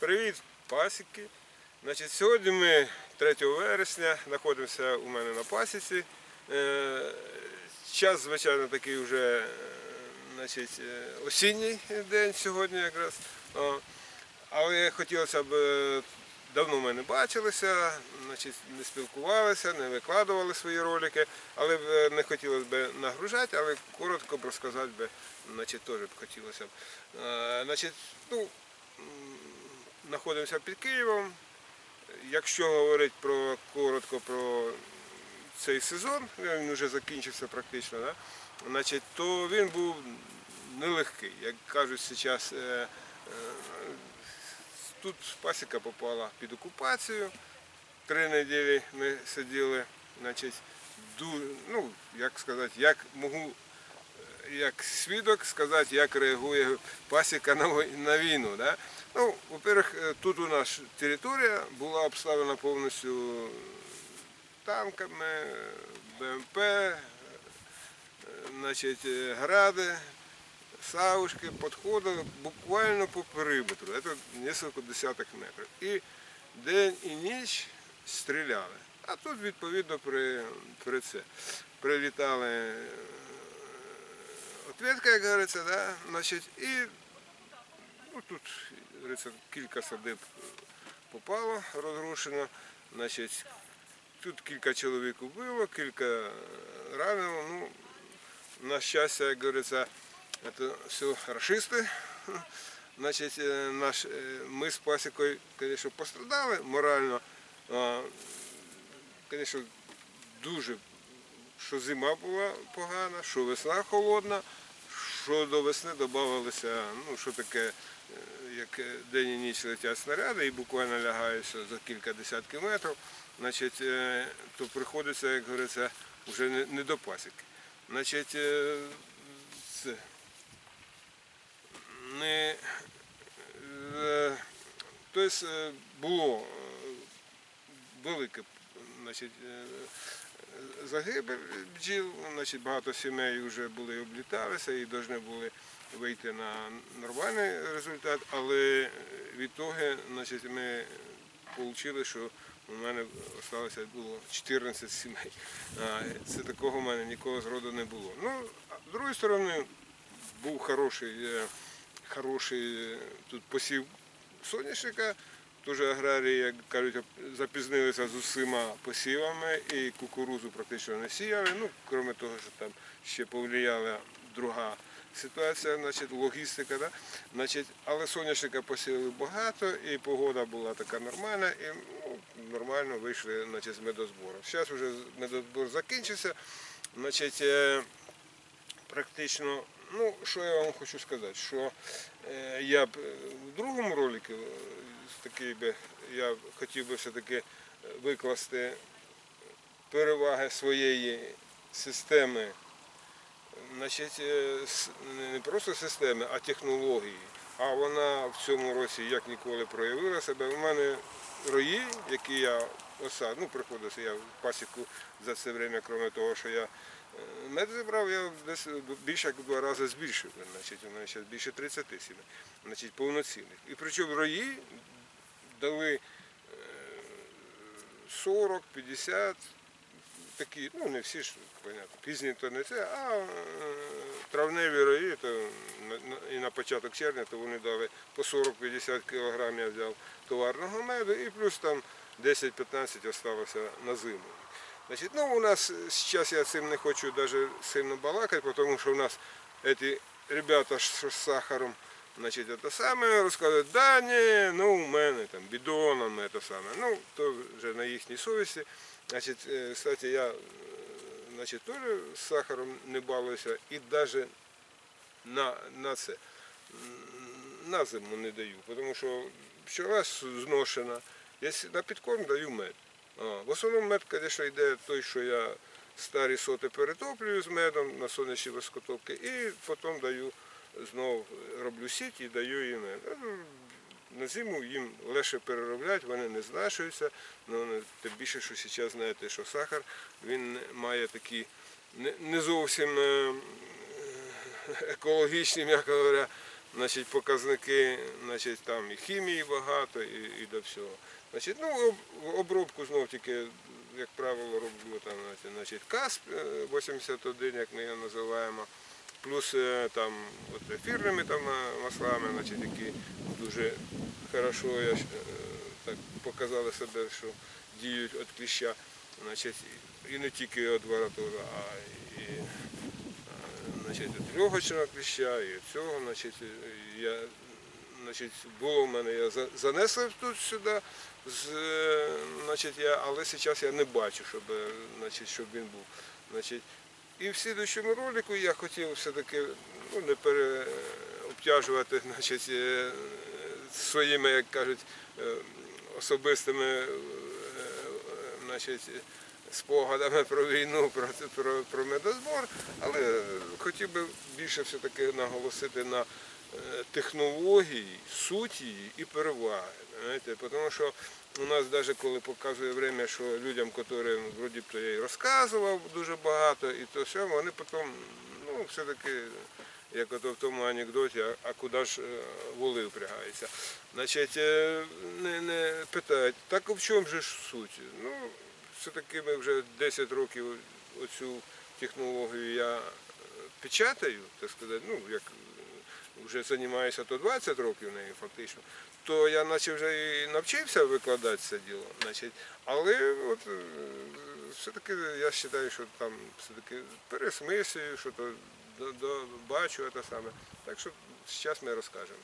Привіт, пасіки. Значить, сьогодні ми 3 вересня знаходимося у мене на пасіці. Е, Час, звичайно, такий вже е, значить, е, осінній день сьогодні якраз. Але хотілося б, давно ми не бачилися, значить, не спілкувалися, не викладували свої ролики, але б, не хотілося б нагружати, але коротко б розказати би, значить, теж б хотілося б. Значить, ну, знаходимося під Києвом. Якщо говорити про коротко про цей сезон, він вже закінчився практично, да? значить, то він був нелегкий. Як кажуть зараз, е, е, тут пасіка попала під окупацію. Три неділі ми сиділи, значить, ду- ну, як сказати, як можу як свідок сказати, як реагує пасіка на війну. Да? Ну, во-первых, е, тут у нас територія була обставлена повністю танками, БМП, е, значить, е, гради, савушки підходили буквально по периметру. Це кілька десяток метрів. І день і ніч стріляли. А тут, відповідно, при, при це прилітали ответка, як говориться, да? Значить, і ну, тут говориться, кілька садиб попало, розрушено. Значить, тут кілька чоловік убило, кілька ранило. Ну, на щастя, як говориться, це все рашисти. Значить, е, наш, е, ми з пасікою, звісно, пострадали морально. А, Звісно, дуже що зима була погана, що весна холодна, що до весни додавалося, ну що таке, е, як день і ніч летять снаряди і буквально лягаються за кілька десятків метрів, значить, е, то приходиться, як говориться, вже не, до пасіки. Значить, е, це, не, тобто було велике значить, е, загибель бджіл, значить, багато сімей вже були обліталися і повинні були вийти на нормальний результат, але від того значить, ми отримали, що у мене залишилося було 14 сімей. Це такого в мене нікого з роду не було. Ну, з другої сторони, був хороший, е, хороший тут посів соняшника. Теж аграрії, як кажуть, запізнилися з усіма посівами і кукурузу практично не сіяли. Ну, крім того, що там ще повлияла друга ситуація, значить, логістика. Да? Значить, але соняшника посіяли багато, і погода була така нормальна, і ну, нормально вийшли значить, з медозбору. Зараз вже медозбор закінчився. Значить, е, практично, ну, що я вам хочу сказати, що е, я б е, в другому ролику е, такий би, я б хотів би все-таки викласти переваги своєї системи, значить, не просто системи, а технології. А вона в цьому році як ніколи проявила себе. У мене рої, які я осад, ну приходилося я в пасіку за це время, крім того, що я мед зібрав, я десь більше як в два рази збільшив. Значить, у мене зараз більше 30 сімей, значить, повноцінних. І причому рої дали е, 40, 50, такі, ну не всі ж, понятно, пізні то не це, а е, травневі рої, то і на початок червня, то вони дали по 40-50 кг я взяв товарного меду і плюс там 10-15 залишилося на зиму. Значить, ну, у нас зараз я цим не хочу даже сильно балакати, тому що у нас ці ребята з сахаром, значить, це саме розказують, да ні, ну у мене там бідонами, це саме. Ну, то вже на їхній совісті. Значить, е, кстати, я е, значить, теж з сахаром не балуюся і навіть на, на це на зиму не даю, тому що пчела зношена. Якщо на підкорм даю мед. В основному мед, звісно, йде той, що я старі соти перетоплюю з медом на сонячні воскотопки і потім даю знову роблю сіть і даю їм мед. Ну, На зиму їм легше переробляти, вони не знашуються. Ну, вони- тим більше, що зараз знаєте, що сахар він має такі не, не зовсім е, екологічні, м'яко говоря, значить, показники, значить, там і хімії багато, і, і до всього. Значить, ну, обробку знов тільки, як правило, роблю там, значить, КАСП е, 81, як ми його називаємо, плюс е, там от, ефірними там, е, маслами, значить, які дуже хорошо я, е, так, показали себе, що діють від кліща. Значить, і не тільки від варатора, а і е, значить, від льогочного кліща, і цього. Значить, я, значить, було в мене, я занесли тут сюди, е, значить, я, але зараз я не бачу, щоб, е, значить, щоб він був. Значить, і в слідчому ролику я хотів все-таки ну, не переобтяжувати значить, е, своїми, як кажуть, особистими значить, спогадами про війну, про, про, про медозбор, але хотів би більше все-таки наголосити на технології, суті і переваги. Знаєте, тому що у нас навіть коли показує время, що людям, яким вроді то я і розказував дуже багато, і то все, вони потім, ну, все-таки, як ото в тому анекдоті, а, а куди ж е, воли впрягаються. Значить, е, не, не питають, так в чому ж суть? Ну, все-таки ми вже 10 років оцю технологію я е, печатаю, так сказати, ну, як е, вже займаюся то 20 років нею фактично, то я наче вже і навчився викладати це діло. Значить, але от е, все-таки я вважаю, що там все-таки пересмислюю, що то бачу те саме. Так що зараз ми розкажемо.